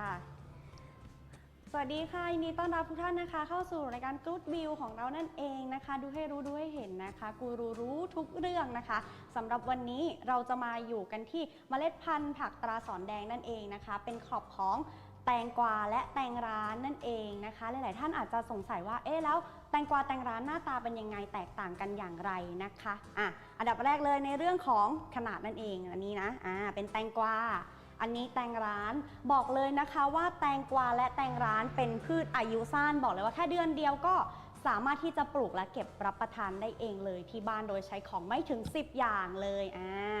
ค่ะสวัสดีค่ะยินดีต้อนรับทุกท่านนะคะ เข้าสู่รายการ Good View ของเรานั่นเองนะคะ ดูให้รู้ดูให้เห็นนะคะ กูรูรู้ทุกเรื่องนะคะสำหรับวันนี้เราจะมาอยู่กันที่เมล็ดพันธุ์ผักตราสอนแดงนั่นเองนะคะ เป็นขอบของแตงกวาและแตงร้านนั่นเองนะคะ หลาย ๆ ท่านอาจจะสงสัยว่าเอ๊ะแล้วแตงกวาแตงร้านหน้าตาเป็นยังไงแตกต่างกันอย่างไรนะคะอะอันดับแรกเลยในเรื่องของขนาดนั่นเองอันนี้นะอ่าเป็นแตงกวา อันนี้แตงร้านบอกเลยนะคะว่าแตงกวาและแตงร้านเป็นพืชอายุสั้นบอกเลยว่าแค่เดือนเดียวก็สามารถที่จะปลูกและเก็บรับประทานได้เองเลยที่บ้านโดยใช้ของไม่ถึง 10 อย่างเลยอ่า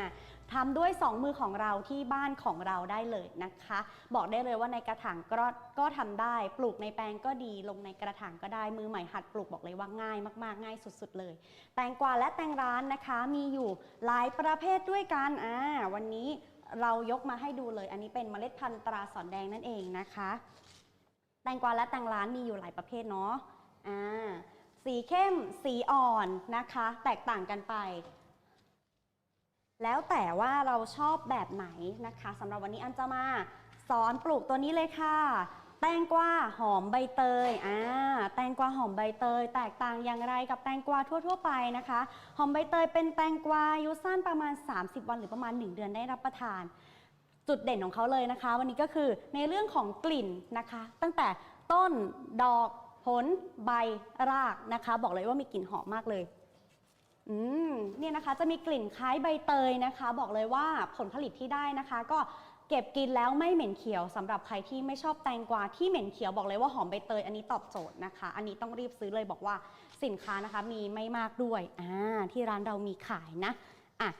ทำด้วย 2 มือของเราที่บ้านของเราได้เลยนะคะ บอกได้เลยว่าในกระถางก็ก็ทำได้ปลูกในแปลงก็ดีลงในกระถางก็ได้มือใหม่หัดปลูกบอกเลยว่าง่ายมากๆ ง่ายสุด ๆ เลย แตงกวาและแตงร้านนะคะมีอยู่หลายประเภทด้วยกันอ่าวันนี้ เรายกมาให้ดูเลย อันนี้เป็นเมล็ดพันธุ์ตราสอนแดงนั่นเองนะคะ แตงกวาและแตงร้านมีอยู่หลายประเภทเนาะอ่าสีเข้มสีอ่อนนะคะ แตกต่างกันไป แล้วแต่ว่าเราชอบแบบไหนนะคะสำหรับวันนี้อันจะมาสอนปลูกตัวนี้เลยค่ะ แตงกวาหอมใบเตยอ่าแตงกวาหอมใบเตย แตกต่างอย่างไรกับแตงกวาทั่ว ๆ ไปนะคะ หอมใบเตยเป็นแตงกวาอายุสั้นประมาณ 30 วันหรือประมาณ 1 เดือนได้รับประทาน จุดเด่นของเขาเลยนะคะ วันนี้ก็คือในเรื่องของกลิ่นนะคะ ตั้งแต่ต้นดอกผลใบรากนะคะ บอกเลยว่ามีกลิ่นหอมมากเลยอืมเนี่ยนะคะจะมีกลิ่นคล้ายใบเตยนะคะ บอกเลยว่าผลผลิตที่ได้นะคะ ก็ เก็บกินแล้วไม่เหม็นเขียวสำหรับใครที่ไม่ชอบแตงกวาที่เหม็นเขียวบอกเลยว่าหอมใบเตยอันนี้ตอบโจทย์นะคะ อันนี้ต้องรีบซื้อเลยบอกว่าสินค้านะคะมีไม่มากด้วยอ่าที่ร้านเรามีขายนะอะ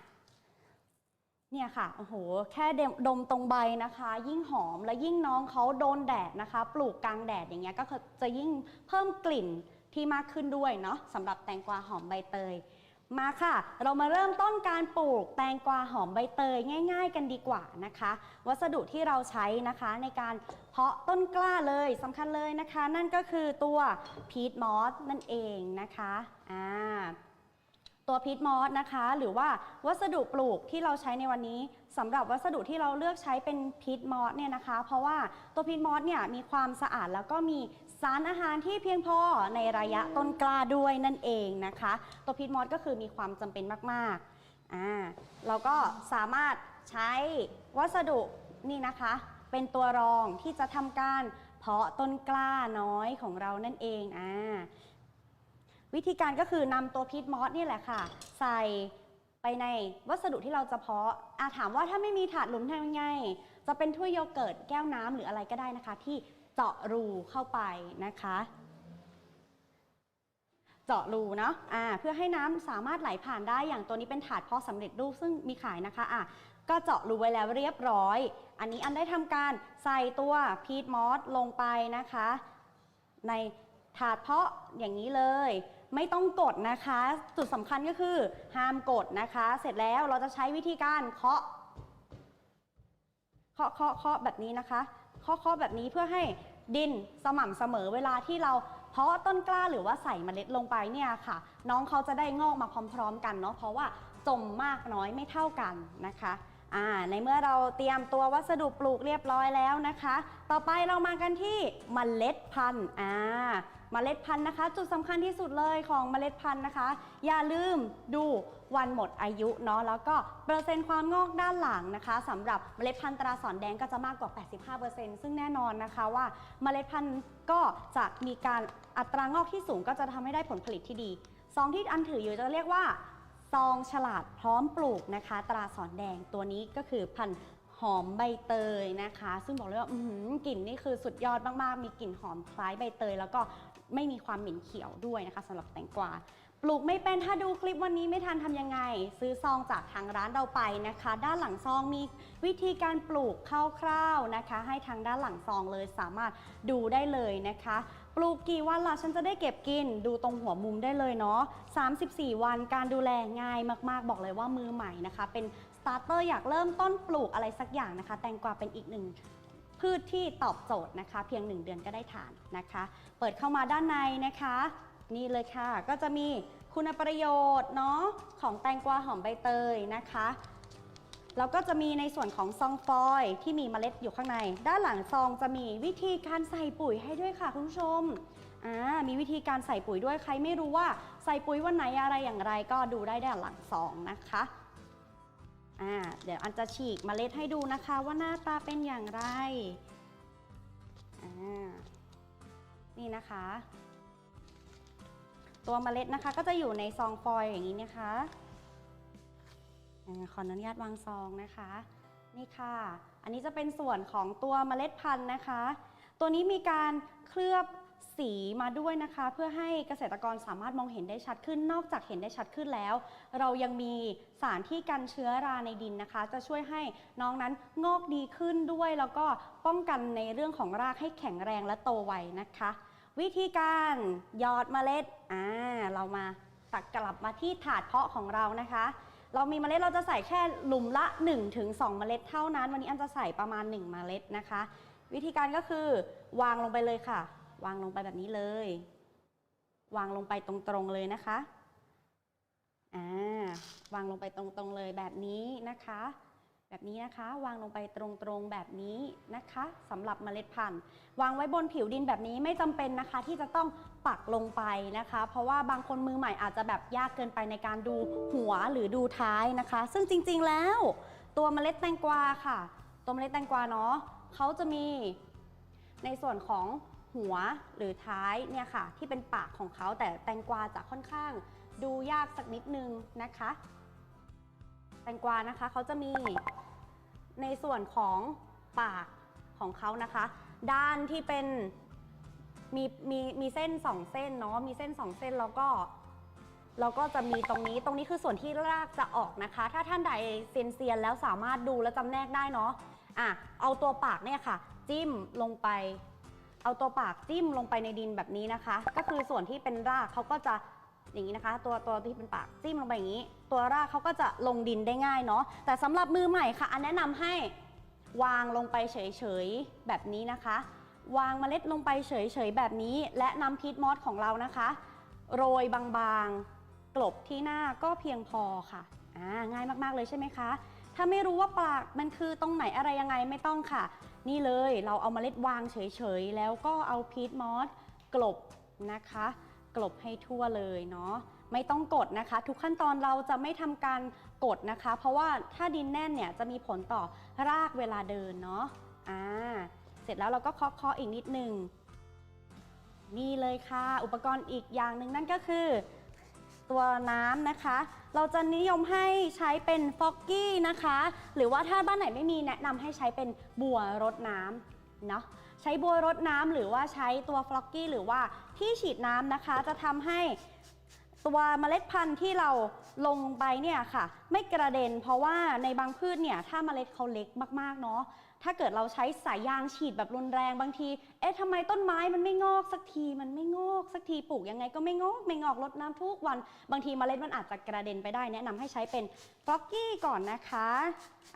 เนี่ยค่ะโอ้โหแค่ดมดมตรงใบนะคะ ยิ่งหอมและยิ่งน้องเขาโดนแดดนะคะ ปลูกกลางแดดอย่างเงี้ยก็จะยิ่งเพิ่มกลิ่นที่มากขึ้นด้วยเนาะสำหรับแตงกวาหอมใบเตย มาค่ะ เรามาเริ่มต้นการปลูกแตงกวาหอมใบเตยง่าย ๆ กันดีกว่านะคะ วัสดุที่เราใช้นะคะในการเพาะต้นกล้าเลยสำคัญเลยนะคะ นั่นก็คือตัวพีทมอสนั่นเองนะคะอ่า ตัวพีทมอสนะคะ หรือว่าวัสดุปลูกที่เราใช้ในวันนี้สำหรับวัสดุที่เราเลือกใช้เป็นพีทมอสเนี่ยนะคะ เพราะว่าตัวพีทมอสเนี่ยมีความสะอาดแล้วก็มีสารอาหารที่เพียงพอในระยะต้นกล้าด้วยนั่นเองนะคะ ตัวพีทมอสก็คือมีความจำเป็นมากๆอ่าเราก็สามารถใช้วัสดุนี่นะคะ เป็นตัวรองที่จะทำการเพาะต้นกล้าน้อยของเรานั่นเองอ่า วิธีการก็คือนำตัวพีทมอสนี่แหละค่ะ ใส่ไปในวัสดุที่เราจะเพาะอาถามว่าถ้าไม่มีถาดหลุมทำยังไง จะเป็นถ้วยโยเกิร์ตแก้วน้ำหรืออะไรก็ได้นะคะ ที่เจาะรูเข้าไปนะคะ เจาะรูเนาะอ่าเพื่อให้น้ำสามารถไหลผ่านได้อย่างตัวนี้เป็นถาดเพาะสำเร็จรูปซึ่งมีขายนะคะอะก็เจาะรูไว้แล้วเรียบร้อย อันนี้อันได้ทำการใส่ตัวพีทมอสลงไปนะคะ ในถาดเพาะอย่างนี้เลย ไม่ต้องกดนะคะ จุดสำคัญก็คือห้ามกดนะคะ เสร็จแล้วเราจะใช้วิธีการเคาะเคาะเคาะเคาะแบบนี้นะคะเคาะเคาะแบบนี้เพื่อให้ดินสม่ำเสมอเวลาที่เราเพาะต้นกล้าหรือว่าใส่เมล็ดลงไปเนี่ยค่ะ น้องเขาจะได้งอกมาพร้อมๆ กันเนาะเพราะว่าจมมากน้อยไม่เท่ากันนะคะอ่าในเมื่อเราเตรียมตัววัสดุปลูกเรียบร้อยแล้วนะคะ ต่อไปเรามากันที่เมล็ดพันธุ์อ่า เมล็ดพันธุ์นะคะ จุดสำคัญที่สุดเลยของเมล็ดพันธุ์นะคะ อย่าลืมดูวันหมดอายุเนาะแล้วก็เปอร์เซ็นต์ความงอกด้านหลังนะคะสำหรับเมล็ดพันธุ์ตราสอนแดงก็จะมากกว่า 85%ซึ่งแน่นอนนะคะว่าเมล็ดพันธุ์ก็จะมีการอัตรางอกที่สูงก็จะทำให้ได้ผลผลิตที่ดีซองที่อันถืออยู่จะเรียกว่าซองฉลาดพร้อมปลูกนะคะ ตราสอนแดงตัวนี้ก็คือพันธุ์หอมใบเตยนะคะ ซึ่งบอกเลยว่าอื้อหือกลิ่นนี่คือสุดยอดมากๆ มีกลิ่นหอมคล้ายใบเตย แล้วก็ ไม่มีความเหม็นเขียวด้วยนะคะสำหรับแตงกวาปลูกไม่เป็นถ้าดูคลิปวันนี้ไม่ทันทำยังไง ซื้อซองจากทางร้านเราไปนะคะ ด้านหลังซองมีวิธีการปลูกคร่าวๆนะคะ ให้ทางด้านหลังซองเลยสามารถดูได้เลยนะคะ ปลูกกี่วันล่ะฉันจะได้เก็บกิน ดูตรงหัวมุมได้เลยเนาะ34 วันการดูแลง่ายมากๆ บอกเลยว่ามือใหม่นะคะ เป็นสตาร์เตอร์อยากเริ่มต้นปลูกอะไรสักอย่างนะคะ แตงกวาเป็นอีกหนึ่ง พืชที่ตอบโจทย์นะคะ เพียง 1 เดือนก็ได้ทานนะคะ เปิดเข้ามาด้านในนะคะ นี่เลยค่ะ ก็จะมีคุณประโยชน์เนาะของแตงกวาหอมใบเตยนะคะแล้วก็จะมีในส่วนของซองฟอยที่มีเมล็ดอยู่ข้างใน ด้านหลังซองจะมีวิธีการใส่ปุ๋ยให้ด้วยค่ะคุณผู้ชมอ่ามีวิธีการใส่ปุ๋ยด้วยใครไม่รู้ว่าใส่ปุ๋ยวันไหนอะไรอย่างไรก็ดูได้ด้านหลังซองนะคะ อ่าเดี๋ยวอันจะฉีกเมล็ดให้ดูนะคะว่าหน้าตาเป็นอย่างไรอ่านี่นะคะ ตัวเมล็ดนะคะก็จะอยู่ในซองฟอยล์อย่างนี้นะคะอขออนุญาตวางซองนะคะ นี่ค่ะ อันนี้จะเป็นส่วนของตัวเมล็ดพันธุ์นะคะ ตัวนี้มีการเคลือบ สีมาด้วยนะคะ เพื่อให้เกษตรกรสามารถมองเห็นได้ชัดขึ้น นอกจากเห็นได้ชัดขึ้นแล้ว เรายังมีสารที่กันเชื้อราในดินนะคะ จะช่วยให้น้องนั้นงอกดีขึ้นด้วย แล้วก็ป้องกันในเรื่องของรากให้แข็งแรงและโตไวนะคะ วิธีการหยอดเมล็ดอ่าเรามาตักกลับมาที่ถาดเพาะของเรานะคะ เรามีเมล็ดเราจะใส่แค่หลุมละ 1-2 เมล็ดเท่านั้น วันนี้อันจะใส่ประมาณ 1 เมล็ดนะคะ วิธีการก็คือวางลงไปเลยค่ะ วางลงไปแบบนี้เลย วางลงไปตรงๆเลยนะคะอ่าวางลงไปตรงๆเลยแบบนี้นะคะ แบบนี้นะคะ วางลงไปตรงๆแบบนี้นะคะสำหรับเมล็ดพันธุ์วางไว้บนผิวดินแบบนี้ไม่จำเป็นนะคะ ที่จะต้องปักลงไปนะคะ เพราะว่าบางคนมือใหม่อาจจะแบบยากเกินไปในการดูหัวหรือดูท้ายนะคะ ซึ่งจริงๆแล้ว ตัวเมล็ดแตงกวาค่ะ ตัวเมล็ดแตงกวาเนาะเขาจะมีในส่วนของ หัวหรือท้ายเนี่ยค่ะ ที่เป็นปากของเขาแต่แตงกวาจะค่อนข้าง ดูยากสักนิดนึงนะคะ แตงกวานะคะเขาจะมีในส่วนของปากของเขานะคะ ด้านที่เป็นมีมีมีเส้นสองเส้นเนาะมีเส้นสองเส้นแล้วก็แล้วก็จะมีตรงนี้ตรงนี้คือส่วนที่รากจะออกนะคะ ถ้าท่านใดเซียนเซียนแล้วสามารถดูและจำแนกได้เนาะอะเอาตัวปากเนี่ยค่ะ จิ้มลงไป เอาตัวปากจิ้มลงไปในดินแบบนี้นะคะ ก็คือส่วนที่เป็นรากเขาก็จะอย่างนี้นะคะ ตัวตัวที่เป็นปากจิ้มลงไปอย่างนี้ ตัวรากเขาก็จะลงดินได้ง่ายเนาะแต่สำหรับมือใหม่ค่ะอันแนะนำให้วางลงไปเฉยๆแบบนี้นะคะ วางเมล็ดลงไปเฉยๆแบบนี้ และนำพีทมอสของเรานะคะ โรยบางๆ กลบที่หน้าก็เพียงพอค่ะอ่าง่ายมากๆเลยใช่ไหมคะ ถ้าไม่รู้ว่าปากมันคือตรงไหนอะไรยังไงไม่ต้องค่ะ นี่เลยเราเอาเมล็ดวางเฉยๆ แล้วก็เอาพีทมอสกลบนะคะ กลบให้ทั่วเลยเนาะไม่ต้องกดนะคะ ทุกขั้นตอนเราจะไม่ทำการกดนะคะ เพราะว่าถ้าดินแน่นเนี่ยจะมีผลต่อรากเวลาเดินเนาะอ่าเสร็จแล้วเราก็เคาะๆอีกนิดนึงนี่เลยค่ะ อุปกรณ์อีกอย่างหนึ่งนั่นก็คือ ตัวน้ำนะคะ เราจะนิยมให้ใช้เป็นฟอกกี้นะคะ หรือว่าถ้าบ้านไหนไม่มีแนะนำให้ใช้เป็นบัวรดน้ำเนาะใช้บัวรดน้ำหรือว่าใช้ตัวฟลอกกี้หรือว่าที่ฉีดน้ำนะคะ จะทำให้ตัวเมล็ดพันธุ์ที่เราลงไปเนี่ยค่ะ ไม่กระเด็น เพราะว่าในบางพืชเนี่ยถ้าเมล็ดเขาเล็กมากๆเนาะ ถ้าเกิดเราใช้สายยางฉีดแบบรุนแรงบางที เอ๊ะทำไมต้นไม้มันไม่งอกสักที มันไม่งอกสักทีปลูกยังไงก็ไม่งอกไม่งอกรดน้ำทุกวัน บางทีเมล็ดมันอาจจะกระเด็นไปได้แนะนำให้ใช้เป็นฟอกกี้ก่อนนะคะ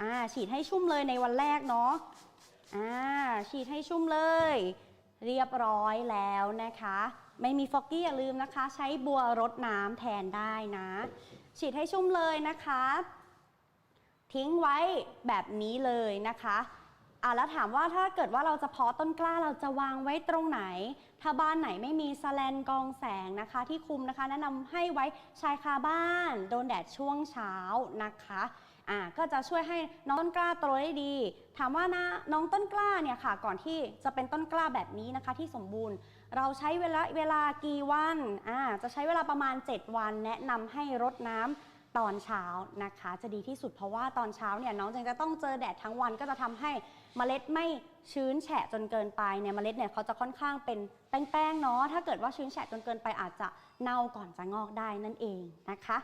อ่าฉีดให้ชุ่มเลยในวันแรกเนาะอ่าฉีดให้ชุ่มเลย เรียบร้อยแล้วนะคะ ไม่มีฟอกกี้อย่าลืมนะคะ ใช้บัวรดน้ำแทนได้นะ ฉีดให้ชุ่มเลยนะคะ ทิ้งไว้แบบนี้เลยนะคะ อะแล้วถามว่าถ้าเกิดว่าเราจะเพาะต้นกล้าเราจะวางไว้ตรงไหน ถ้าบ้านไหนไม่มีสแลนกองแสงนะคะ ที่คุมนะคะ แนะนำให้ไว้ชายคาบ้าน โดนแดดช่วงเช้านะคะอ่าก็จะช่วยให้น้องต้นกล้าโตได้ดี ถามว่านะน้องต้นกล้าเนี่ยค่ะ ก่อนที่จะเป็นต้นกล้าแบบนี้นะคะ ที่สมบูรณ์ เราใช้เวลาเวลากี่วันอ่าจะใช้เวลาประมาณ 7 วัน แนะนำให้รดน้ำตอนเช้านะคะ จะดีที่สุดเพราะว่าตอนเช้าเนี่ยน้องจะต้องเจอแดดทั้งวันก็จะทำให้ เมล็ดไม่ชื้นแฉะจนเกินไปเนี่ยเมล็ดเนี่ยเขาจะค่อนข้างเป็นแป้งๆเนาะถ้าเกิดว่าชื้นแฉะจนเกินไปอาจจะเน่าก่อนจะงอกได้นั่นเองนะคะ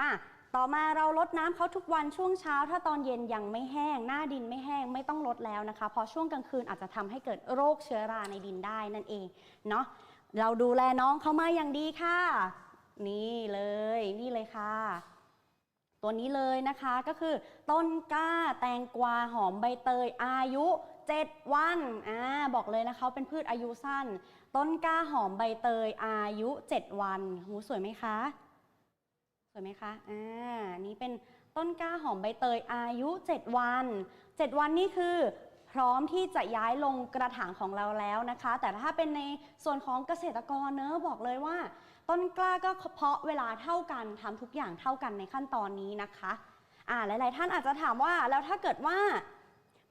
มาต่อมาเราลดน้ำเขาทุกวันช่วงเช้า ถ้าตอนเย็นยังไม่แห้ง หน้าดินไม่แห้งไม่ต้องลดแล้วนะคะเพราะช่วงกลางคืนอาจจะทำให้เกิดโรคเชื้อราในดินได้นั่นเองเนาะเราดูแลน้องเขามาอย่างดีค่ะ นี่เลยนี่เลยค่ะ ตัวนี้เลยนะคะก็คือ ต้นกล้าแตงกวาหอมใบเตยอายุ 7 วันอ่าบอกเลยนะคะเป็นพืชอายุสั้น ต้นกล้าหอมใบเตยอายุ 7 วันหูสวยไหมคะ สวยไหมคะอ่านี่เป็นต้นกล้าหอมใบเตยอายุ 7 วัน 7 วันนี่คือพร้อมที่จะย้ายลงกระถางของเราแล้วนะคะ แต่ถ้าเป็นในส่วนของเกษตรกรเนอะบอกเลยว่า ต้นกล้าก็เพาะเวลาเท่ากันทำทุกอย่างเท่ากันในขั้นตอนนี้นะคะอ่าหลาย ๆ ท่านอาจจะถามว่าแล้วถ้าเกิดว่า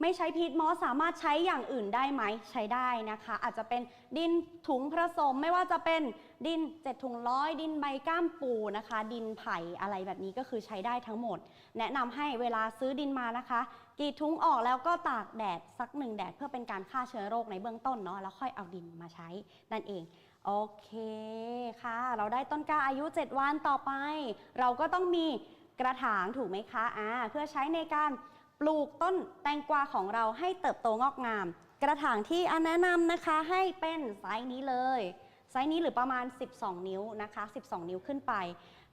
ไม่ใช้พีทมอสสามารถใช้อย่างอื่นได้ไหมใช้ได้นะคะ อาจจะเป็นดินถุงผสมไม่ว่าจะเป็นดิน7ถุงร้อยดินใบก้ามปูนะคะ ดินไผ่อะไรแบบนี้ก็คือใช้ได้ทั้งหมด แนะนำให้เวลาซื้อดินมานะคะกรีดถุงออกแล้วก็ตากแดดสักหนึ่งแดดเพื่อเป็นการฆ่าเชื้อโรคในเบื้องต้นเนาะแล้วค่อยเอาดินมาใช้นั่นเอง โอเคค่ะ เราได้ต้นกล้าอายุ 7 วันต่อไป เราก็ต้องมีกระถางถูกไหมคะอ่าเพื่อใช้ในการปลูกต้นแตงกวาของเราให้เติบโตงอกงาม กระถางที่อันแนะนำนะคะให้เป็นไซส์นี้เลยไซส์นี้หรือประมาณ 12 นิ้วนะคะ 12 นิ้วขึ้นไป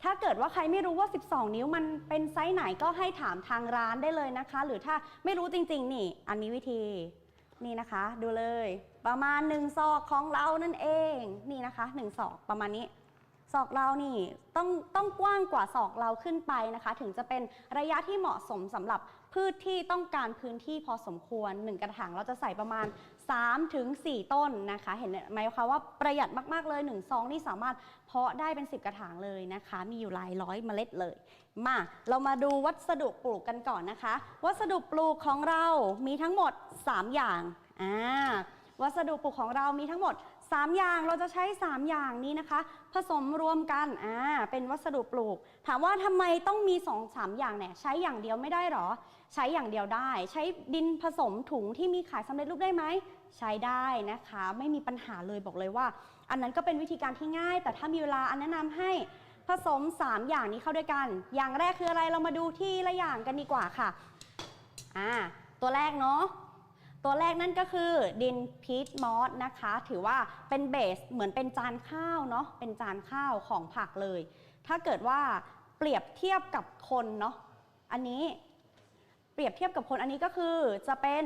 ถ้าเกิดว่าใครไม่รู้ว่า 12 นิ้วมันเป็นไซส์ไหนก็ให้ถามทางร้านได้เลยนะคะ หรือถ้าไม่รู้จริง ๆ นี่ อันนี้วิธี นี่นะคะ ดูเลย ประมาณ1ศอกของเรานั่นเองนี่นะคะ1ศอกประมาณนี้ศอกเรานี่ต้องต้องกว้างกว่าศอกเราขึ้นไปนะคะ ถึงจะเป็นระยะที่เหมาะสมสำหรับพืชที่ต้องการพื้นที่พอสมควร 1 กระถางเราจะใส่ประมาณ3ถึงต้นนะคะ เห็นไหมคะว่าประหยัดมากๆเลย1ซองนี่สามารถเพาะได้เป็น 10 กระถางเลยนะคะ มีอยู่หลายร้อยเมล็ดเลย มาเรามาดูวัสดุปลูกกันก่อนนะคะ วัสดุปลูกของเรามีทั้งหมด 3 อย่างอ่าวัสดุปลูกของเรามีทั้งหมด 3 อย่างเราจะใช้ 3 อย่างนี้นะคะ ผสมรวมกันอ่าเป็นวัสดุปลูก ถามว่าทำไมต้องมี 2 3 อย่างเนี่ยใช้อย่างเดียวไม่ได้หรอ ใช้อย่างเดียวได้ ใช้ดินผสมถุงที่มีขายสำเร็จรูปได้ไหมใช้ได้นะคะ ไม่มีปัญหาเลยบอกเลยว่า อันนั้นก็เป็นวิธีการที่ง่าย แต่ถ้ามีเวลาอันแนะนำให้ ผสม 3 อย่างนี้เข้าด้วยกัน อย่างแรกคืออะไรเรามาดูที่ละอย่างกันดีกว่าค่ะอ่าตัวแรกเนาะตัวแรกนั่นก็คือดินพีทมอสนะคะ ถือว่าเป็นเบสเหมือนเป็นจานข้าวเนาะเป็นจานข้าวของผักเลย ถ้าเกิดว่าเปรียบเทียบกับคนเนาะอันนี้เปรียบเทียบกับคนอันนี้ก็คือจะเป็น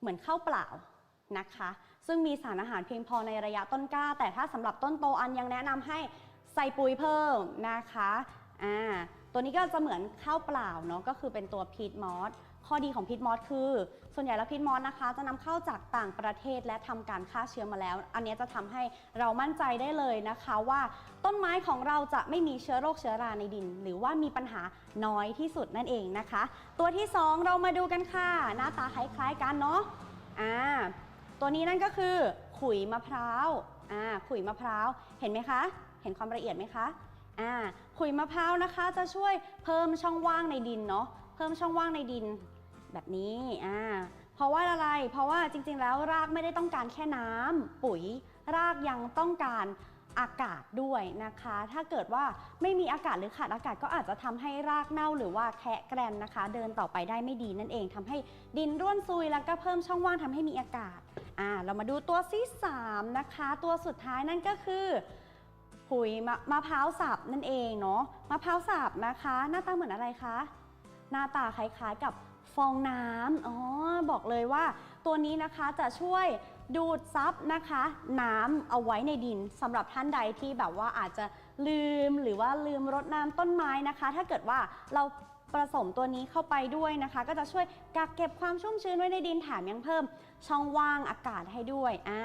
เหมือนข้าวเปล่านะคะ ซึ่งมีสารอาหารเพียงพอในระยะต้นกล้า แต่ถ้าสำหรับต้นโตอันยังแนะนำให้ ใส่ปุ๋ยเพิ่มนะคะอ่าตัวนี้ก็จะเหมือนข้าวเปล่าเนาะก็คือเป็นตัวพีทมอสข้อดีของพีทมอสคือ ส่วนใหญ่แล้วพีทมอสนะคะ จะนำเข้าจากต่างประเทศและทำการฆ่าเชื้อมาแล้ว อันนี้จะทำให้เรามั่นใจได้เลยนะคะว่าต้นไม้ของเราจะไม่มีเชื้อโรคเชื้อราในดิน หรือว่ามีปัญหาน้อยที่สุดนั่นเองนะคะ ตัวที่ 2 เรามาดูกันค่ะ หน้าตาคล้ายๆกันเนาะอ่าตัวนี้นั่นก็คือขุยมะพร้าวอ่าขุยมะพร้าวเห็นไหมคะ เห็นความละเอียดไหมคะอ่าขุยมะพร้าวนะคะ จะช่วยเพิ่มช่องว่างในดินเนาะเพิ่มช่องว่างในดินแบบนี้อ่าเพราะว่าอะไร เพราะว่าจริงๆ แล้วรากไม่ได้ต้องการแค่น้ำปุ๋ย รากยังต้องการอากาศด้วยนะคะ ถ้าเกิดว่าไม่มีอากาศหรือขาดอากาศก็อาจจะทำให้รากเน่าหรือว่าแคะแกรนนะคะ เดินต่อไปได้ไม่ดีนั่นเองทำให้ดินร่วนซุยแล้วก็เพิ่มช่องว่างทำให้มีอากาศอ่าเรามาดูตัวที่3นะคะ ตัวสุดท้ายนั่นก็คือ ปุ๋ยมะมะพร้าวสับนั่นเองเนาะมะพร้าวสับนะคะ หน้าตาเหมือนอะไรคะ หน้าตาคล้ายๆกับฟองน้ำอ๋อบอกเลยว่า ตัวนี้นะคะจะช่วยดูดซับนะคะ น้ำเอาไว้ในดินสำหรับท่านใดที่แบบว่าอาจจะลืมหรือว่าลืมรดน้ำต้นไม้นะคะ ถ้าเกิดว่าเราผสมตัวนี้เข้าไปด้วยนะคะ ก็จะช่วยกักเก็บความชุ่มชื้นไว้ในดินแถมยังเพิ่ม ช่องว่างอากาศให้ด้วยอ่า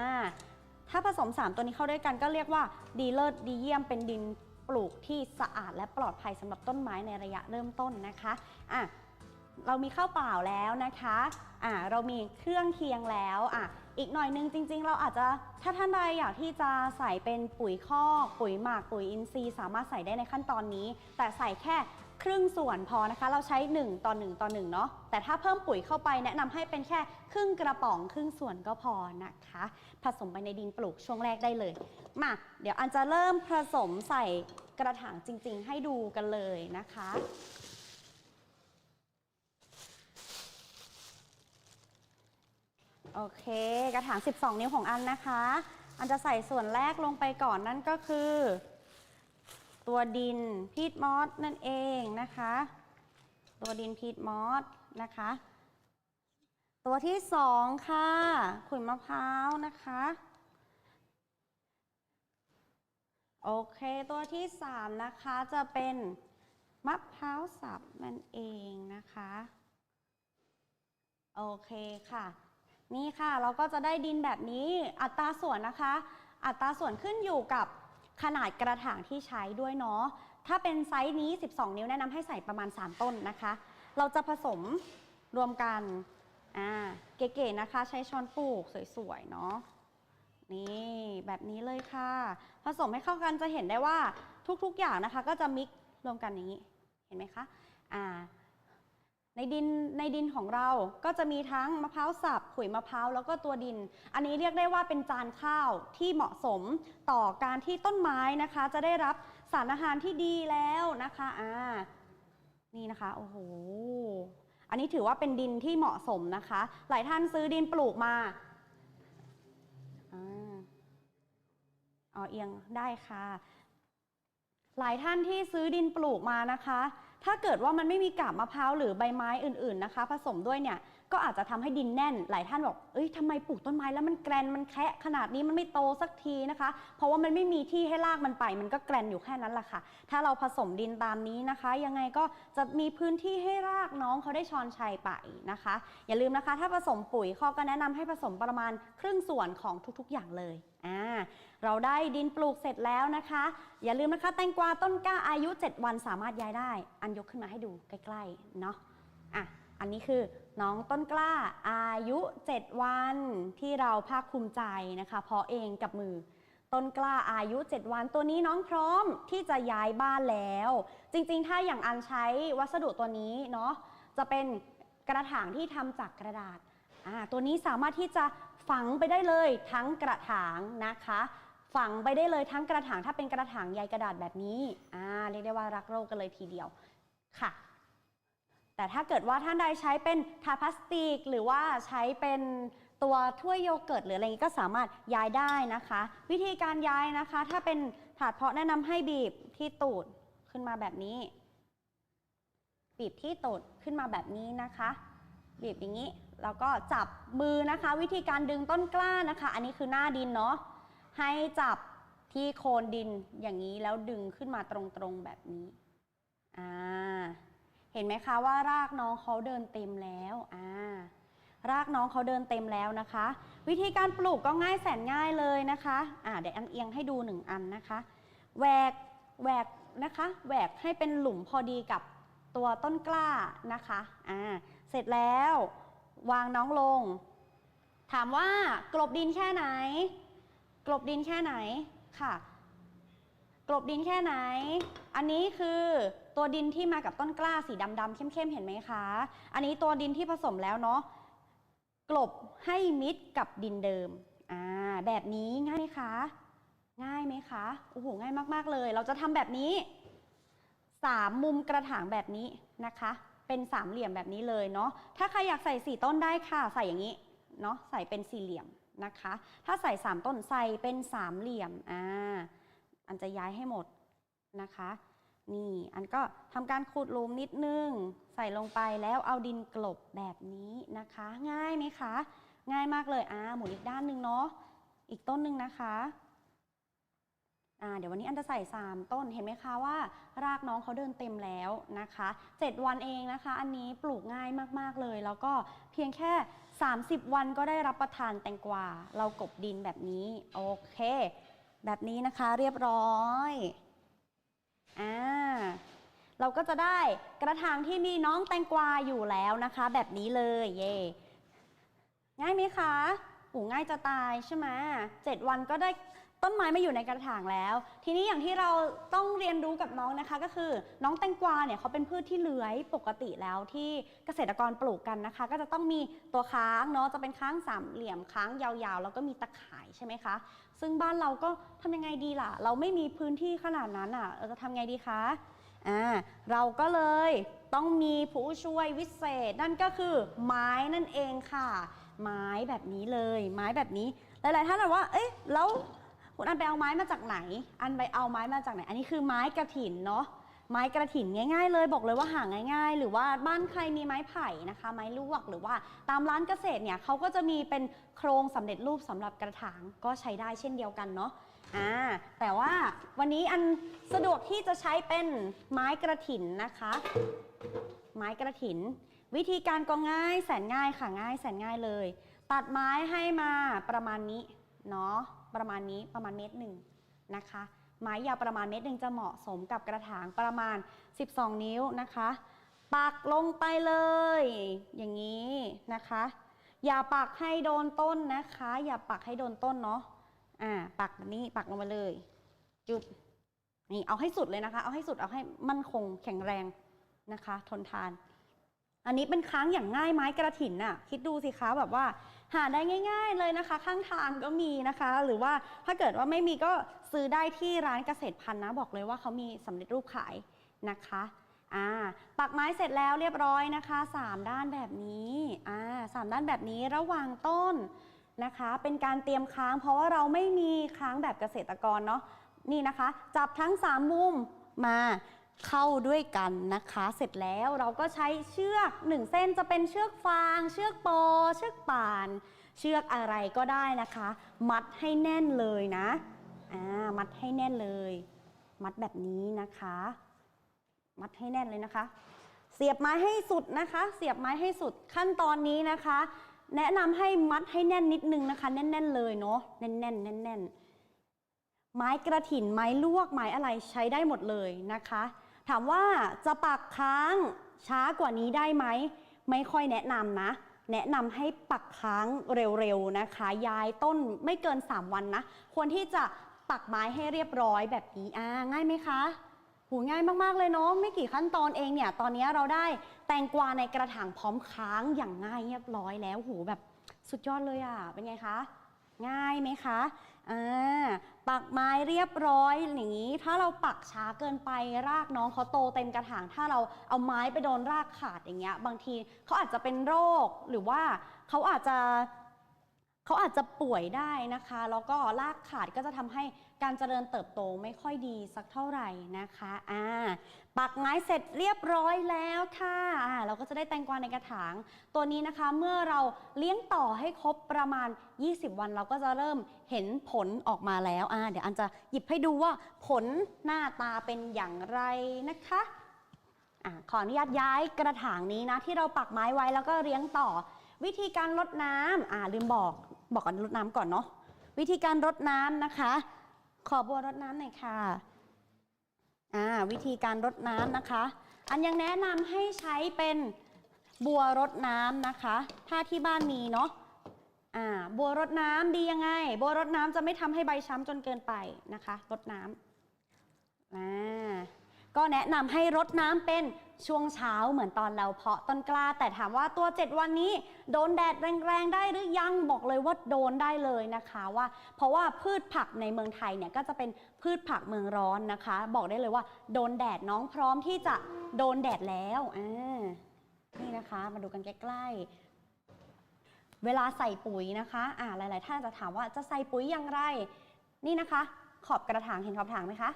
ถ้าผสม 3 ตัวนี้เข้าด้วยกันก็เรียกว่าดีเลิศดีเยี่ยมเป็นดินปลูกที่สะอาดและปลอดภัยสำหรับต้นไม้ในระยะเริ่มต้นนะคะอะเรามีข้าวเปล่าแล้วนะคะอะเรามีเครื่องเคียงแล้วอะอีกหน่อยนึงจริง ๆ เราอาจจะถ้าท่านใดอยากที่จะใส่เป็นปุ๋ยคอกปุ๋ยหมักปุ๋ยอินทรีย์ สามารถใส่ได้ในขั้นตอนนี้ แต่ใส่แค่ ครึ่งส่วนพอนะคะ เราใช้ 1 ต่อ 1 ต่อ1เนาะแต่ถ้าเพิ่มปุ๋ยเข้าไปแนะนำให้เป็นแค่ครึ่งกระป๋องครึ่งส่วนก็พอนะคะ ผสมไปในดินปลูกช่วงแรกได้เลยมาเดี๋ยวอันจะเริ่มผสมใส่กระถางจริง ๆ ให้ดูกันเลยนะคะโอเค กระถาง 12 นิ้วของอันนะคะ อันจะใส่ส่วนแรกลงไปก่อนนั่นก็คือ ตัวดินพีทมอสนั่นเองนะคะ ตัวดินพีทมอสนะคะ ตัวที่สองค่ะขุยมะพร้าวนะคะโอเค ตัวที่สามนะคะจะเป็นมะพร้าวสับนั่นเองนะคะโอเคค่ะ นี่ค่ะเราก็จะได้ดินแบบนี้อัตราส่วนนะคะ อัตราส่วนขึ้นอยู่กับ ขนาดกระถางที่ใช้ด้วยเนาะ ถ้าเป็นไซส์นี้ 12 นิ้วแนะนำให้ใส่ประมาณ 3 ต้นนะคะ เราจะผสมรวมกัน อ่า เก๋ๆนะคะ ใช้ช้อนปลูกสวยๆ เนาะ นี่แบบนี้เลยค่ะ ผสมให้เข้ากันจะเห็นได้ว่าทุกๆ อย่างนะคะ ก็จะมิกซ์รวมกันอย่างนี้ เห็นไหมคะ อ่า ในดินในดินของเราก็จะมีทั้งมะพร้าวสับขุยมะพร้าวแล้วก็ตัวดิน อันนี้เรียกได้ว่าเป็นจานข้าวที่เหมาะสมต่อการที่ต้นไม้นะคะ จะได้รับสารอาหารที่ดีแล้วนะคะอ่านี่นะคะโอ้โหอันนี้ถือว่าเป็นดินที่เหมาะสมนะคะ หลายท่านซื้อดินปลูกมาอ่าเอาเอียงได้ค่ะ หลายท่านที่ซื้อดินปลูกมานะคะ ถ้าเกิดว่ามันไม่มีกาบมะพร้าวหรือใบไม้อื่นๆนะคะ ผสมด้วยเนี่ย ก็อาจจะทำให้ดินแน่น หลายท่านบอก เอ้ยทำไมปลูกต้นไม้แล้วมันแกรนมันแคะขนาดนี้มันไม่โตสักทีนะคะ เพราะว่ามันไม่มีที่ให้รากมันไป มันก็แกรนอยู่แค่นั้นแหละค่ะ ถ้าเราผสมดินตามนี้นะคะ ยังไงก็จะมีพื้นที่ให้รากน้องเขาได้ชอนชัยไปนะคะ อย่าลืมนะคะ ถ้าผสมปุ๋ยข้อก็แนะนำให้ผสมประมาณครึ่งส่วนของทุกๆ อย่างเลยอ่าเราได้ดินปลูกเสร็จแล้วนะคะ อย่าลืมนะคะ แตงกวาต้นกล้าอายุ 7 วันสามารถย้ายได้ อันยกขึ้นมาให้ดูใกล้ๆเนาะอะ อันนี้คือน้องต้นกล้าอายุ 7 วันที่เราภาคภูมิใจนะคะ เพาะเองกับมือ ต้นกล้าอายุ 7 วันตัวนี้น้องพร้อมที่จะย้ายบ้านแล้ว จริงๆ ถ้าอย่างอันใช้วัสดุตัวนี้เนาะจะเป็นกระถางที่ทำจากกระดาษตัวนี้สามารถที่จะฝังไปได้เลยทั้งกระถางนะคะ ฝังไปได้เลยทั้งกระถางถ้าเป็นกระถางใยกระดาษแบบนี้เรียกได้ว่ารักโลกกันเลยทีเดียวค่ะ แต่ถ้าเกิดว่าท่านใดใช้เป็นถาดพลาสติก หรือว่าใช้เป็นตัวถ้วยโยเกิร์ตหรืออะไรอย่างนี้ก็สามารถย้ายได้นะคะ วิธีการย้ายนะคะ ถ้าเป็นถาดเพาะแนะนำให้บีบที่ตูดขึ้นมาแบบนี้ บีบที่ตูดขึ้นมาแบบนี้นะคะ บีบอย่างนี้แล้วก็จับมือนะคะ วิธีการดึงต้นกล้านะคะ อันนี้คือหน้าดินเนาะให้จับที่โคนดินอย่างนี้แล้วดึงขึ้นมาตรงๆแบบนี้อ่า เห็นไหมคะว่ารากน้องเขาเดินเต็มแล้วอ่ารากน้องเขาเดินเต็มแล้วนะคะ วิธีการปลูกก็ง่ายแสนง่ายเลยนะคะอ่าเดี๋ยวอันเอียงให้ดูหนึ่งอันนะคะแหวกแหวกนะคะแหวกให้เป็นหลุมพอดีกับตัวต้นกล้านะคะอ่าเสร็จแล้ววางน้องลง ถามว่ากลบดินแค่ไหน กลบดินแค่ไหนค่ะ กลบดินแค่ไหน อันนี้คือ ตัวดินที่มากับต้นกล้าสีดำๆเข้มๆ เห็นไหมคะ อันนี้ตัวดินที่ผสมแล้วเนาะกลบให้มิดกับดินเดิมอ่าแบบนี้ง่ายไหมคะ ง่ายไหมคะโอ้โหง่ายมากๆเลย เราจะทำแบบนี้สามมุมกระถางแบบนี้นะคะ เป็นสามเหลี่ยมแบบนี้เลยเนาะถ้าใครอยากใส่สี่ต้นได้ค่ะ ใส่อย่างนี้เนาะใส่เป็นสี่เหลี่ยมนะคะ ถ้าใส่สามต้นใส่เป็นสามเหลี่ยมอ่าอันจะย้ายให้หมดนะคะ นี่อันก็ทำการขุดหลุมนิดนึง ใส่ลงไปแล้วเอาดินกลบแบบนี้นะคะ ง่ายไหมคะ ง่ายมากเลยอ่าหมุนอีกด้านหนึ่งเนาะอีกต้นหนึ่งนะคะอ่าเดี๋ยววันนี้อันจะใส่ 3 ต้นเห็นไหมคะว่า รากน้องเขาเดินเต็มแล้วนะคะ 7 วันเองนะคะ อันนี้ปลูกง่ายมากๆเลย แล้วก็เพียงแค่ 30 วันก็ได้รับประทานแตงกวาเรากบดินแบบนี้ โอเค แบบนี้นะคะเรียบร้อย อ่าเราก็จะได้กระถางที่มีน้องแตงกวาอยู่แล้วนะคะ แบบนี้เลยเย่ง่ายไหมคะโอ้ง่ายจะตายใช่ไหมเจ็ดวันก็ได้ต้นไม้มาอยู่ในกระถางแล้ว ทีนี้อย่างที่เราต้องเรียนรู้กับน้องนะคะ ก็คือน้องแตงกวาเนี่ยเขาเป็นพืชที่เลื้อยปกติแล้วที่เกษตรกรปลูกกันนะคะ ก็จะต้องมีตัวค้างเนาะจะเป็นค้างสามเหลี่ยมค้างยาวๆ แล้วก็มีตะข่ายใช่ไหมคะ ซึ่งบ้านเราก็ทำยังไงดีล่ะ เราไม่มีพื้นที่ขนาดนั้นอะ เราจะทำไงดีคะอ่าเราก็เลยต้องมีผู้ช่วยวิเศษ นั่นก็คือไม้นั่นเองค่ะ ไม้แบบนี้เลย ไม้แบบนี้หลายๆท่านบอกว่า เอ๊ะแล้วคุณอันไปเอาไม้มาจากไหน อันไปเอาไม้มาจากไหน อันนี้คือไม้กระถินเนาะ ไม้กระถิ่นง่าย ๆ เลยบอกเลยว่าหาง่าย ๆ หรือว่าบ้านใครมีไม้ไผ่นะคะ ไม้ลวกหรือว่าตามร้านเกษตรเนี่ยเขาก็จะมีเป็นโครงสำเร็จรูปสำหรับกระถางก็ใช้ได้เช่นเดียวกันเนาะอ่าแต่ว่าวันนี้อันสะดวกที่จะใช้เป็นไม้กระถิ่นนะคะ ไม้กระถิน วิธีการก็ง่ายแสนง่ายค่ะง่ายแสนง่ายเลย ตัดไม้ให้มาประมาณนี้เนาะประมาณนี้ประมาณเมตรหนึ่งนะคะ ไม้ยาวประมาณเมตรหนึ่งจะเหมาะสมกับกระถางประมาณ 12 นิ้วนะคะปักลงไปเลย อย่างนี้นะคะ อย่าปักให้โดนต้นนะคะ อย่าปักให้โดนต้นเนาะอ่าปักแบบนี้ปักลงมาเลย จุดนี่เอาให้สุดเลยนะคะ เอาให้สุดเอาให้มั่นคงแข็งแรงนะคะ ทนทาน อันนี้เป็นค้างอย่างง่ายไม้กระถินน่ะ คิดดูสิคะแบบว่า หาได้ง่าย ๆเลยนะคะ ข้างทางก็มีนะคะ หรือว่าถ้าเกิดว่าไม่มีก็ซื้อได้ที่ร้านเกษตรพันธุ์นะ บอกเลยว่าเขามีสำเร็จรูปขายนะคะอ่าปักไม้เสร็จแล้วเรียบร้อยนะคะสามด้านแบบนี้อ่าสามด้านแบบนี้ระหว่างต้นนะคะ เป็นการเตรียมค้าง เพราะว่าเราไม่มีค้างแบบเกษตรกรเนาะนี่นะคะ จับทั้งสามมุมมา เข้าด้วยกันนะคะ เสร็จแล้วเราก็ใช้เชือกหนึ่งเส้นจะเป็นเชือกฟาง เชือกโปเชือกป่าน เชือกอะไรก็ได้นะคะ มัดให้แน่นเลยนะอ่ามัดให้แน่นเลย มัดแบบนี้นะคะ มัดให้แน่นเลยนะคะ เสียบไม้ให้สุดนะคะ เสียบไม้ให้สุดขั้นตอนนี้นะคะ แนะนำให้มัดให้แน่นนิดนึงนะคะ แน่น ๆ เลยเนาะแน่นๆแน่นๆไม้กระถิ่นไม้ลวกไม้อะไรใช้ได้หมดเลยนะคะ ถามว่าจะปักค้างช้ากว่านี้ได้ไหม ไม่ค่อยแนะนำนะ แนะนำให้ปักค้างเร็วๆนะคะ ย้ายต้นไม่เกิน 3 วันนะ ควรที่จะปักไม้ให้เรียบร้อยแบบนี้อ่าง่ายไหมคะหูง่ายมากๆเลยเนาะไม่กี่ขั้นตอนเองเนี่ย ตอนนี้เราได้แตงกวาในกระถางพร้อมค้างอย่างง่ายเรียบร้อยแล้วหูแบบสุดยอดเลยอะ่ะเป็นไงคะ ง่ายไหมคะ อ่าปักไม้เรียบร้อยอย่างนี้ ถ้าเราปักช้าเกินไปรากน้องเขาโตเต็มกระถาง ถ้าเราเอาไม้ไปโดนรากขาดอย่างเงี้ย บางทีเขาอาจจะเป็นโรคหรือว่าเขาอาจจะ เขาอาจจะป่วยได้นะคะ แล้วก็รากขาดก็จะทำให้การเจริญเติบโตไม่ค่อยดีสักเท่าไหร่นะคะอ่าปักไม้เสร็จเรียบร้อยแล้วค่ะอ่าเราก็จะได้แตงกวาในกระถาง ตัวนี้นะคะเมื่อเราเลี้ยงต่อให้ครบประมาณ 20 วันเราก็จะเริ่มเห็นผลออกมาแล้วอ่าเดี๋ยวอันจะหยิบให้ดูว่าผลหน้าตาเป็นอย่างไรนะคะอ่าขออนุญาตย้ายกระถางนี้นะที่เราปักไม้ไว้แล้วก็เลี้ยงต่อวิธีการรดน้ำอ่าลืมบอก บอกกันรดน้ำก่อนเนาะวิธีการรดน้ำนะคะ ขอบัวรดน้ำหน่อยค่ะอ่าวิธีการรดน้ำนะคะ อันยังแนะนำให้ใช้เป็นบัวรดน้ำนะคะ ถ้าที่บ้านมีเนาะอ่าบัวรดน้ำดียังไง บัวรดน้ำจะไม่ทำให้ใบช้ำจนเกินไปนะคะรดน้ำอ่าก็แนะนำให้รดน้ำเป็น ช่วงเช้าเหมือนตอนเราเพาะต้นกล้า แต่ถามว่าตัว 7 วันนี้ โดนแดดแรงๆ ได้หรือยังบอกเลยว่าโดนได้เลยนะคะว่า เพราะว่าพืชผักในเมืองไทยเนี่ยก็จะเป็นพืชผักเมืองร้อนนะคะ บอกได้เลยว่า โดนแดดน้องพร้อมที่จะโดนแดดแล้วอ่านี่นะคะมาดูกันใกล้ๆ เวลาใส่ปุ๋ยนะคะอ่าหลาย ๆ ท่านจะถามว่าจะใส่ปุ๋ยอย่างไร นี่นะคะ ขอบกระถางเห็นขอบถางไหมคะ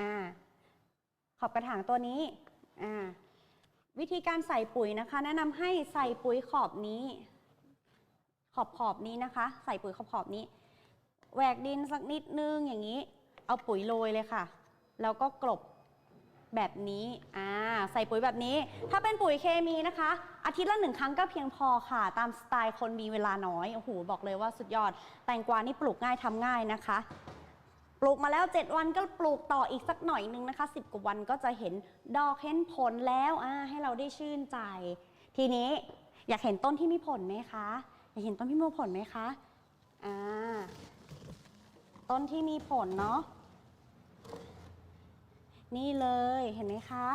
อ่าขอบกระถางตัวนี้ วิธีการใส่ปุ๋ยนะคะ แนะนำให้ใส่ปุ๋ยขอบนี้ ขอบขอบนี้นะคะ ใส่ปุ๋ยขอบขอบนี้แหวกดินสักนิดนึงอย่างนี้ เอาปุ๋ยโรยเลยค่ะ แล้วก็กลบแบบนี้ อ่า ใส่ปุ๋ยแบบนี้ ถ้าเป็นปุ๋ยเคมีนะคะ อาทิตย์ละหนึ่งครั้งก็เพียงพอค่ะ ตามสไตล์คนมีเวลาน้อย โอ้โห บอกเลยว่าสุดยอด แตงกวานี่ปลูกง่ายทำง่ายนะคะ ปลูกมาแล้ว 7 วันก็ปลูกต่ออีกสักหน่อยนึงนะคะ 10 กว่าวันก็จะเห็นดอกเห็นผลแล้วอ่าให้เราได้ชื่นใจ ทีนี้อยากเห็นต้นที่มีผลไหมคะ อยากเห็นต้นที่มีผลไหมคะอ่าต้นที่มีผลเนาะนี่เลยเห็นไหมคะ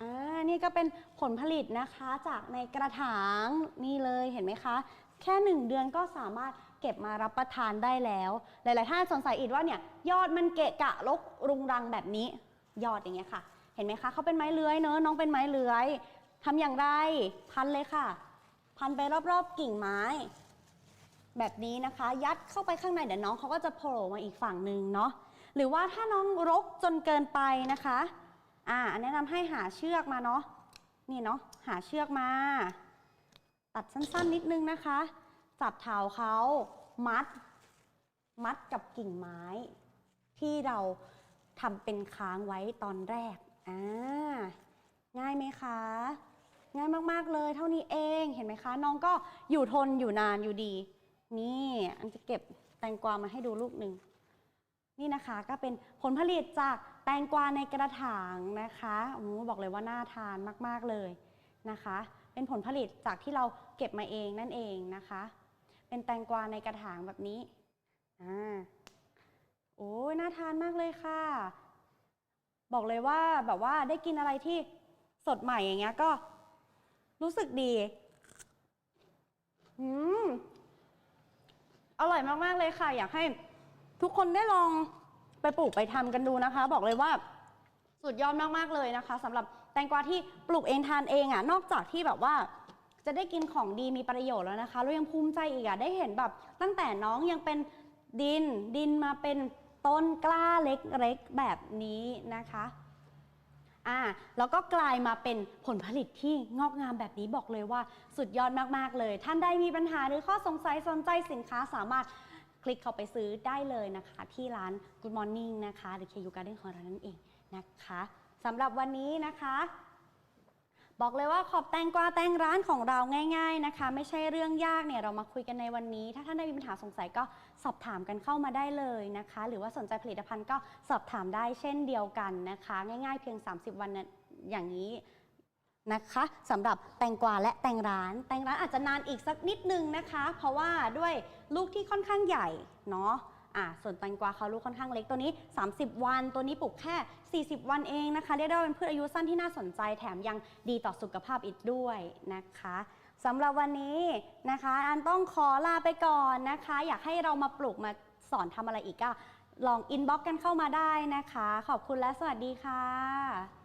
อ่านี่ก็เป็นผลผลิตนะคะจากในกระถางนี่เลยเห็นไหมคะ แค่หนึ่งเดือนก็สามารถ เก็บมารับประทานได้แล้ว หลาย ๆ ท่านสงสัยอีกว่าเนี่ยยอดมันเกะกะรกรุงรังแบบนี้ ยอดอย่างเงี้ยค่ะ เห็นไหมคะเขาเป็นไม้เลื้อยเนอะน้องเป็นไม้เลื้อยทำอย่างไรพันเลยค่ะ พันไปรอบ ๆ กิ่งไม้ แบบนี้นะคะ ยัดเข้าไปข้างในเดี๋ยวน้องเขาก็จะโผล่มาอีกฝั่งหนึ่งเนาะหรือว่าถ้าน้องรกจนเกินไปนะคะอ่าแนะนำให้หาเชือกมาเนาะนี่เนาะหาเชือกมา ตัดสั้น ๆ นิดนึงนะคะ จับเท้าเขามัด มัดกับกิ่งไม้ ที่เราทำเป็นค้างไว้ตอนแรกอ่าง่ายไหมคะ ง่ายมากๆเลยเท่านี้เองเห็นไหมคะ น้องก็อยู่ทนอยู่นานอยู่ดี นี่อันจะเก็บแตงกวามาให้ดูลูกหนึ่งนี่นะคะก็เป็นผลผลิตจากแตงกวาในกระถางนะคะโอ้บอกเลยว่าน่าทานมาก ๆ เลยนะคะ เป็นผลผลิตจากที่เราเก็บมาเองนั่นเองนะคะ เป็นแตงกวาในกระถางแบบนี้อ่าโอ้ยน่าทานมากเลยค่ะ บอกเลยว่าแบบว่าได้กินอะไรที่สดใหม่อย่างเงี้ยก็รู้สึกดีอืมอร่อยมาก ๆ เลยค่ะ อยากให้ทุกคนได้ลองไปปลูกไปทำกันดูนะคะ บอกเลยว่าสุดยอดมาก ๆ เลยนะคะสำหรับแตงกวาที่ปลูกเองทานเองอะ นอกจากที่แบบว่า จะได้กินของดีมีประโยชน์แล้วนะคะแล้วยังภูมิใจอีกอะได้เห็นแบบ ตั้งแต่น้องยังเป็นดินดินมาเป็นต้นกล้าเล็กๆแบบนี้นะคะอ่าแล้วก็กลายมาเป็นผลผลิตที่งอกงามแบบนี้บอกเลยว่าสุดยอดมากๆเลย ท่านใดมีปัญหาหรือข้อสงสัยสนใจสินค้าสามารถคลิกเข้าไปซื้อได้เลยนะคะ ที่ร้าน Good Morning นะคะ หรือ KU Garden ของเรานั่นเองนะคะสำหรับวันนี้นะคะ บอกเลยว่าขอบแตงกวาแตงร้านของเราง่าย ๆนะคะ ไม่ใช่เรื่องยากเนี่ยเรามาคุยกันในวันนี้ ถ้าท่านได้มีปัญหาสงสัยก็สอบถามกันเข้ามาได้เลยนะคะ หรือว่าสนใจผลิตภัณฑ์ก็สอบถามได้เช่นเดียวกันนะคะ ง่ายๆ เพียง 30 วันนะอย่างนี้นะคะสำหรับแตงกวาและแตงร้าน แตงร้านอาจจะนานอีกสักนิดนึงนะคะ เพราะว่าด้วยลูกที่ค่อนข้างใหญ่เนาะ อะส่วนแตงกวาเขาลูกค่อนข้างเล็กตัวนี้ 30 วัน ตัวนี้ปลูกแค่ 40 วันเองนะคะ เรียกได้ว่าเป็นพืชอายุสั้นที่น่าสนใจแถมยังดีต่อสุขภาพอีกด้วยนะคะสำหรับวันนี้นะคะ อันต้องขอลาไปก่อนนะคะ อยากให้เรามาปลูกมาสอนทำอะไรอีกก็ลองอินบ็อกกันเข้ามาได้นะคะ ขอบคุณและสวัสดีค่ะ